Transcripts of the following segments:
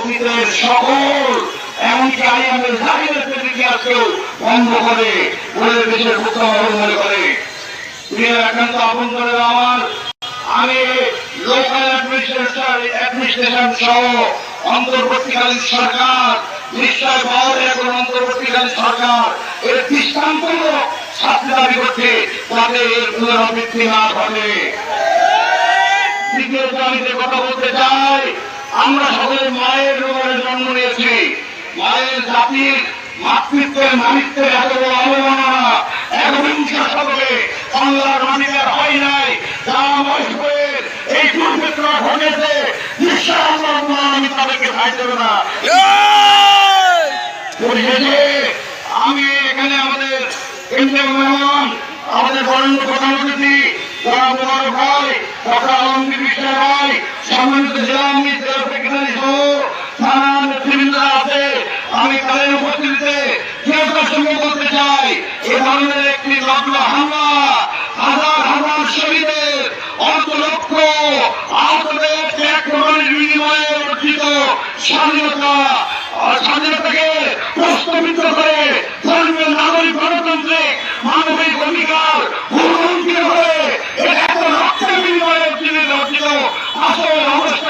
অতীতের সকল, এমনকি আইএমের জাহিরের ইতিহাসকেও বন্ধ করে, ওদের দেশের উত্তম মনে করে। একান্ত আপন করে আমার, আমি লোকাল অ্যাডমিনিস্ট্রেশন সহ অন্তর্বর্তীকালীন সরকার, নিশ্চয় পাওয়ার এখন অন্তর্বর্তীকালীন সরকার, এর দৃষ্টান্তমূলক শাস্তি দাবি করছে যাতে এর পুনরাবৃত্তি না ঘটে। দ্বিতীয়ত আমি যে কথা বলতে চাই আমরা সকলে মায়ের রোগের জন্ম নিয়েছি। মায়ের জাতির মাতৃত্বের মানিত্বের এত বড় অবমাননা একবিংশ শতকে বাংলার আর হয় নাই। যা মহেশপুরের এই দুর্ঘটনা ঘটেছে নিশ্চয় আমি তাদেরকে ভাই দেবে না। আমি এখানে আমাদের কেন্দ্রীয় মেহমান আমাদের বরেণ্য প্রধান অতিথি যারা ভাই স্বাধীনতা স্বাধীনতাকে প্রশ্নবিদ্ধ করে ধর্মীয় নাগরিক গণতান্ত্রিক মানবিক অধিকার হুমকি করে এর এত রক্তের বিনিময়ে অর্জিত অর্জিত আসল অবস্থার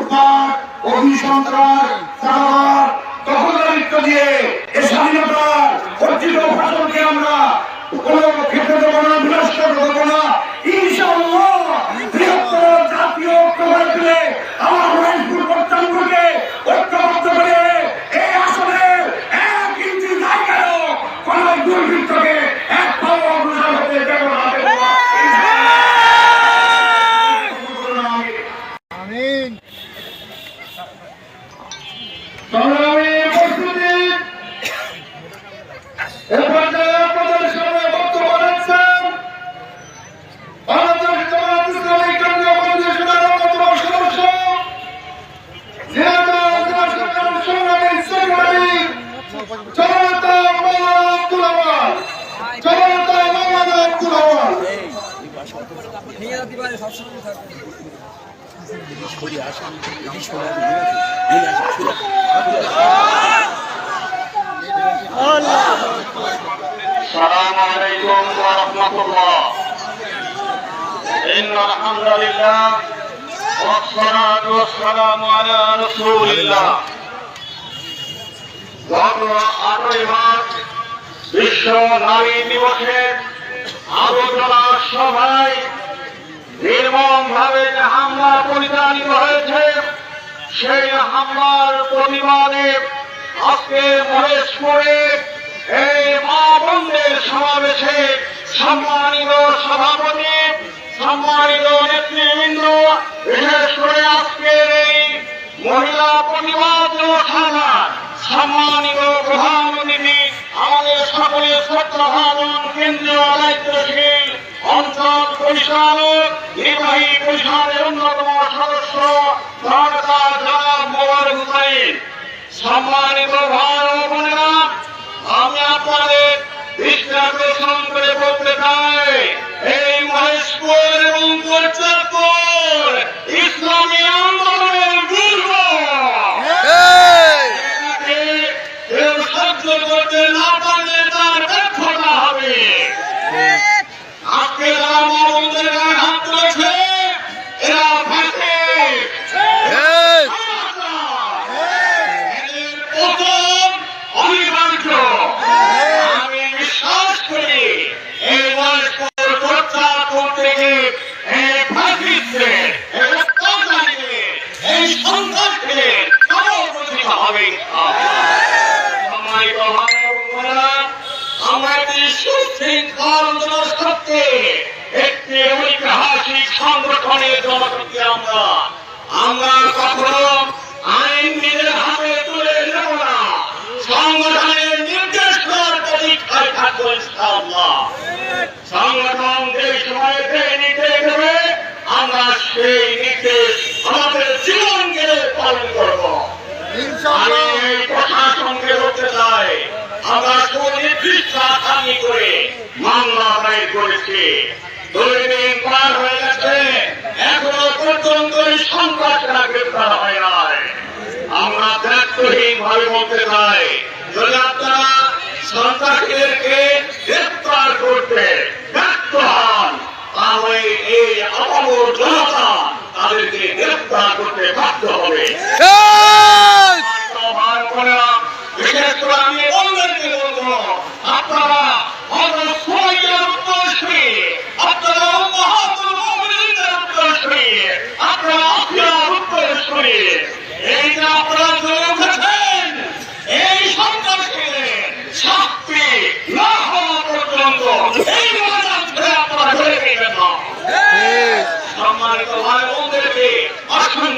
চালার দখলদারিত্ব দিয়ে এ স্বাধীনতার অর্জিত ফসলকে আমরা কোন ক্ষেত্রে দেবো না বিনষ্ট দেবো না ইনশাআল্লাহ বৃহত্তর জাতীয় ঐক্যবদ্ধ করে আমার মহেশপুর প্রত্যাঙ্গকে ঐক্যবদ্ধ করে এই আসনের এক ইঞ্চি জায়গায়ও কোন দুর্বৃত্তকে এক পাও অগ্রসর হতে দেবো না দেবো না। আমিন সংগ্রামী উপস্থিতি এ পর্যায়ে আপনাদের সামনে বক্তব্য রাখছেন বাংলাদেশ জামায়াত ইসলামী কেন্দ্রীয় পরিষদের অন্যতম সদস্য জেলা জেলা সরকারের সংগ্রামী সেক্রেটারি জনতা মাওলানা আব্দুল আওয়াল জনতা মাওলানা আব্দুল আওয়াল ভেঙে যেতে পারে সবসময় থাকবে السلام عليكم ورحمة الله إن الحمد لله والصلاة والسلام على رسول الله গত আটই মার্চ বিশ্ব নারী দিবসের আলোচনা সভায় নির্মম ভাবে যে হামলা পরিচালিত হয়েছে, সেই হামলার প্রতিবাদে আজকে মহেশপুরে এই মা সমাবেশে সম্মানিত সভাপতি, সম্মানিত নেতৃবৃন্দ, বিশেষ করে আজকের এই মহিলা প্রতিবাদ সম্মানিত প্রধান অতিথি আমাদের সকলের শ্রদ্ধাভাজন কেন্দ্রীয় দায়িত্বশীল অঞ্চল পরিচালক, নির্বাহী পরিষদের অন্যতম সদস্য সরকার জনাব মোবারক হুসাইন। সম্মানিত ভাই আমি আপনাদের দৃষ্টি আকর্ষণ করে বলতে চাই, এই মহেশপুর এবং কোটচাঁদপুর এই সন্ত্রাসীদের কোনো প্রতিভা হবে আমরা একটি সুশৃঙ্খল জনশক্তি একটি ঐতিহাসিক সংগঠনের আমরা আমরা নির্দেশ সংগঠন আমরা সুনির্দিষ্ট পার হয়ে গেছে। এখনও পর্যন্ত সন্ত্রাসীরা হয় নাই। আমরা দায়িত্বহীন ভাবে বলতে চাই, যদি আপনারা সন্ত্রাসীদেরকে গ্রেপ্তার করতে ব্যর্থ হন তাহলে এই আপামর জনতা তাদেরকে গ্রেপ্তার করতে বাধ্য হবে ভাই বোনেরা, বিশেষ করে আমি বন্ধুদেরকে বলব, আপনারা হয়তো সবাইকার উত্তরসূরি, আপনারা মহাত্মা মুমিনের উত্তরসূরি, আপনারা আফিয়ার উত্তরসূরি। এই যে আপনারা জয় উঠেছেন, এই সন্ত্রাসীদের শাস্তি না হওয়া পর্যন্ত এই ময়দান থেকে আপনারা ধরে নেবেন না। সম্মানিত ভাই বোনদেরকে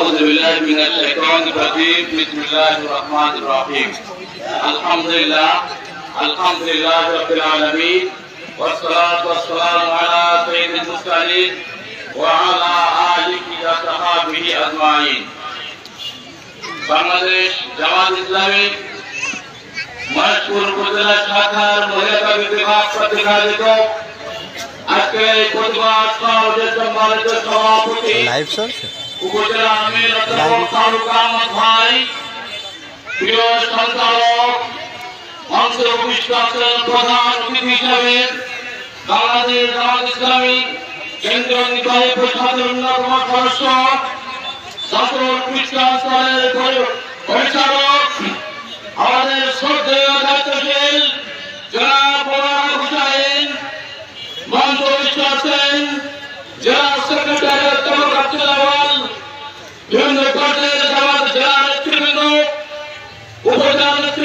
أعوذ بالله من الشيطان الرجيم بسم الله الرحمن الرحيم الحمد لله الحمد لله رب العالمين والصلاة والسلام على سيد المرسلين وعلى آله وصحبه أجمعين বাংলাদেশ জামাত ইসলামী মহেশপুর উপজেলা শাখার মহিলা বিভাগ কর্তৃক আয়োজিত আজকে এই প্রতিবাদ সমাবেশের সম্মানিত সভাপতি লাইভ চলছে উপজেলা আমি প্রিয় সঞ্চালক প্রধান সকল আমাদের শ্রদ্ধেয় দায়িত্বশীল জনাব মৌলানা হুসাইন মঞ্চ উপবিষ্ট আছেন জেলা সেক্রেটারি অধ্যাপক আব্দুল আওয়াল বিভিন্ন পর্যায়ের জামাত জেলা নেতৃবৃন্দ উপজেলা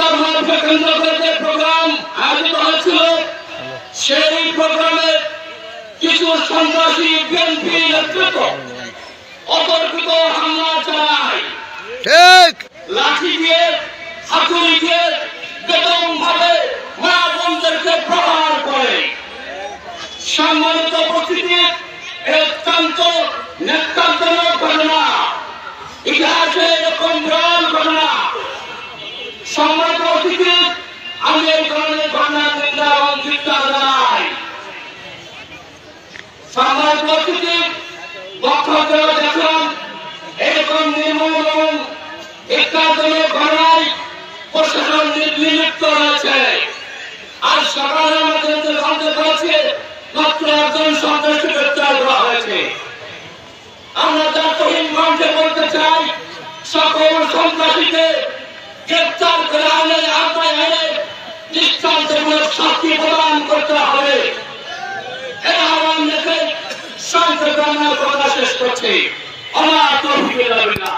ইফতার মাহফিল কেন্দ্র করে যে প্রোগ্রাম আয়োজিত হয়েছিল। সেই প্রোগ্রামে কিছু সন্ত্রাসী বিএনপি নেতৃত্ব অতর্কিত হামলা চালায়। ঠিক। লাঠি দিয়ে হাতুড়ি দিয়ে বেদম ভাবে মা বোনদেরকে প্রহার করে। সম্মানিত উপস্থিতি অত্যন্ত নেতান্তজনক ঘটনা। ইতিহাসে এরকম বিরল ঘটনা। সম্মানিত উপস্থিতি, আমি এই ধরনের ঘটনার নিন্দা এবং চিৎকার জানাই। সম্মানিত লক্ষ্য করে দেখলাম, এরকম রয়েছে। আজ সকালে আমাদের যে জানতে পেরেছে মাত্র একজন সন্ত্রাসী গ্রেপ্তার আমরা মঞ্চে বলতে চাই, সকল সন্ত্রাসীকে গ্রেপ্তার করে আনে আওতায় এনে দৃষ্টান্তমূলক শাস্তি প্রদান করতে হবে। এই আমার রেখে সংক্ষেপে আমরা শেষ করছি। আমার যাবে না